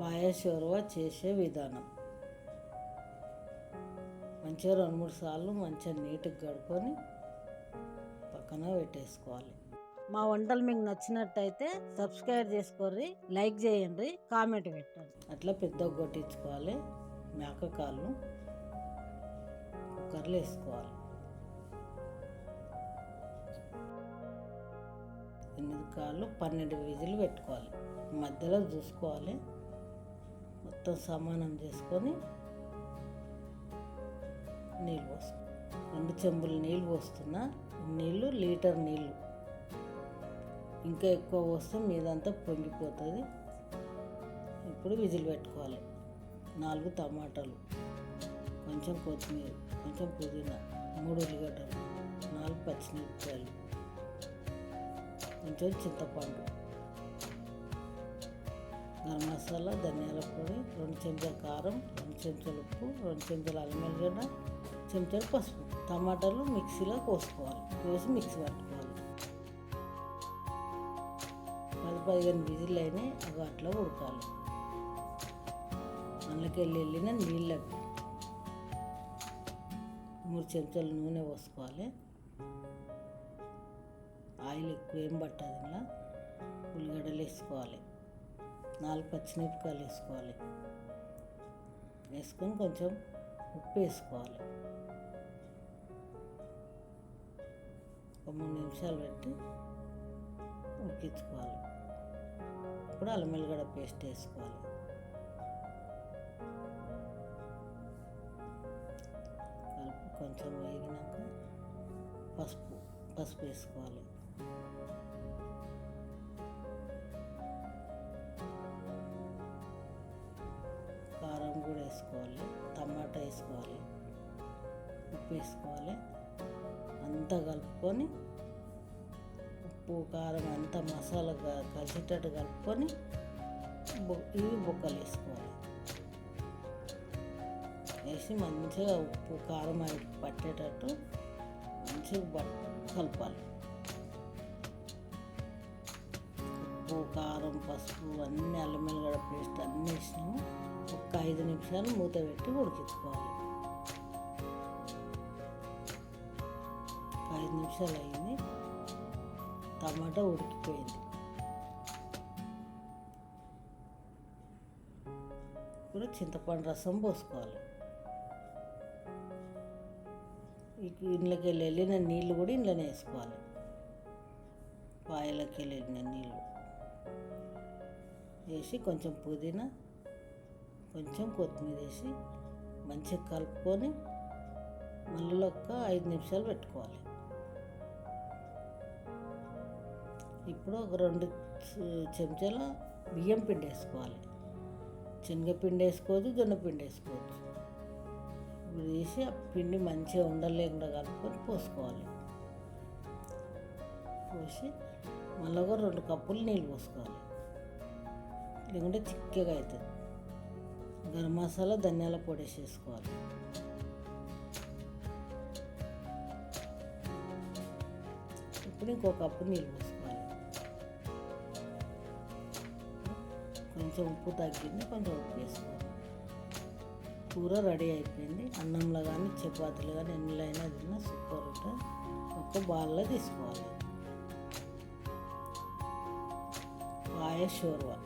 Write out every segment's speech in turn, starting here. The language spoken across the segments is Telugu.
పాయశోర్వ చేసే విధానం. మంచిగా రెండు మూడు సార్లు మంచిగా నీట్గా కడుక్కొని పక్కన పెట్టేసుకోవాలి. మా వంటలు మీకు నచ్చినట్టయితే సబ్స్క్రైబ్ చేసుకోర్రి లైక్ చేయండి కామెంట్ పెట్టండి. అట్లా పెద్దగా కొట్టించుకోవాలి మేక కాళ్ళు కుక్కర్లో వేసుకోవాలి. ఎనిమిది కాళ్ళు పన్నెండు విజులు పెట్టుకోవాలి. మధ్యలో చూసుకోవాలి. మొత్తం సమానం చేసుకొని నీళ్ళు పోసుకో రెండు చెంబులు నీళ్ళు పోస్తున్నా నీళ్ళు లీటర్ నీళ్ళు. ఇంకా ఎక్కువ పోస్తే మీదంతా పొంగిపోతుంది. ఇప్పుడు విజిల్ పెట్టుకోవాలి. నాలుగు టమాటాలు కొంచెం కొత్తిమీర కొంచెం పుదీనా మూడు ఉల్లిగడ్డలు నాలుగు పచ్చిమిరపకాయలు కొంచెం చింతపండు. గరం మసాలా ధనియాల పొడి రెండు చెంచాల కారం రెండు చెంచాల ఉప్పు రెండు చెంచాల అల్లం వెల్లిగడ్డ చెంచాలు పసుపు. టమాటాలు మిక్సీలో కోసుకోవాలి. కోసి మిక్సీ పట్టుకోవాలి. పది పదిహేను విజిల్ అయినాయి అవి అట్లా ఉడకాలి. అందులోకి వెళ్ళి వెళ్ళిన నీళ్ళకి మూడు చెంచాలు నూనె పోసుకోవాలి. ఆయిల్ ఎక్కువ ఏం పట్టదు ఇలా ఉల్లిగడ్డలు వేసుకోవాలి. నాలుగు పచ్చిమిరపకాయలు వేసుకోవాలి. వేసుకొని కొంచెం ఉప్పు వేసుకోవాలి. ఒక మూడు నిమిషాలు పెట్టి ఉడికించుకోవాలి. ఇప్పుడు అల్లం వెల్లిగడ్డ పేస్ట్ వేసుకోవాలి. కలుపు కొంచెం వేగినాక పసుపు పసుపు వేసుకోవాలి. వేసుకోవాలి. అంతా కలుపుకొని ఉప్పు కారం అంతా మసాలా క- కలిసేటట్టు కలుపుకొని ఇవి బొక్కలు వేసుకోవాలి. వేసి మంచిగా ఉప్పు కారం అవి పట్టేటట్టు మంచిగా కలపాలి. ఉప్పు కారం పసుపు అన్నీ అల్లం వెల్లిగడ్డ పేస్ట్ అన్నీ వేసినాము. ఒక ఐదు నిమిషాలు మూత పెట్టి ఉడికించుకోవాలి. ఐదు నిమిషాలు అయింది టమాటా ఉడికిపోయింది. ఇప్పుడు చింతపండు రసం పోసుకోవాలి. ఇంట్లోకి వెళ్ళి వెళ్ళిన నీళ్ళు కూడా ఇంట్లోనే వేసుకోవాలి. పాయలకి వెళ్ళిన నీళ్ళు. వేసి కొంచెం పుదీనా కొంచెం కొత్తిమీర వేసి మంచిగా కలుపుకొని మళ్ళీ ఒక్క ఐదు నిమిషాలు పెట్టుకోవాలి. ఇప్పుడు ఒక రెండు చెంచాల బియ్యం పిండి వేసుకోవాలి. శనగపిండి వేసుకోవచ్చు జొన్నపిండి వేసుకోవచ్చు. ఇప్పుడు వేసి ఆ పిండి మంచిగా ఉండలేకుండా కలుపుకొని పోసుకోవాలి. పోసి మళ్ళీ ఒక రెండు కప్పులు నీళ్ళు పోసుకోవాలి. లేకుంటే చిక్కగా అవుతుంది గరం మసాలా ధనియాల పొడి వేసేసుకోవాలి ఇప్పుడు ఇంకో కప్పు నీళ్ళు పోసుకోవాలి. కొంచెం ఉప్పు తగ్గింది కొంచెం ఉప్పు వేసుకోవాలి. కూర రెడీ అయిపోయింది. అన్నంలో కానీ చపాతీలు కానీ ఎన్నిలైనా తిన్నా సూపర్ ఉంటుంది. ఒక బాల్లో తీసుకోవాలి. పాయ షోర్వా.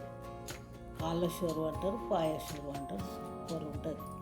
కాళ్ళ షోర్వా అంటారు పాయ షోర్వా అంటారు సూపర్ ఉంటుంది.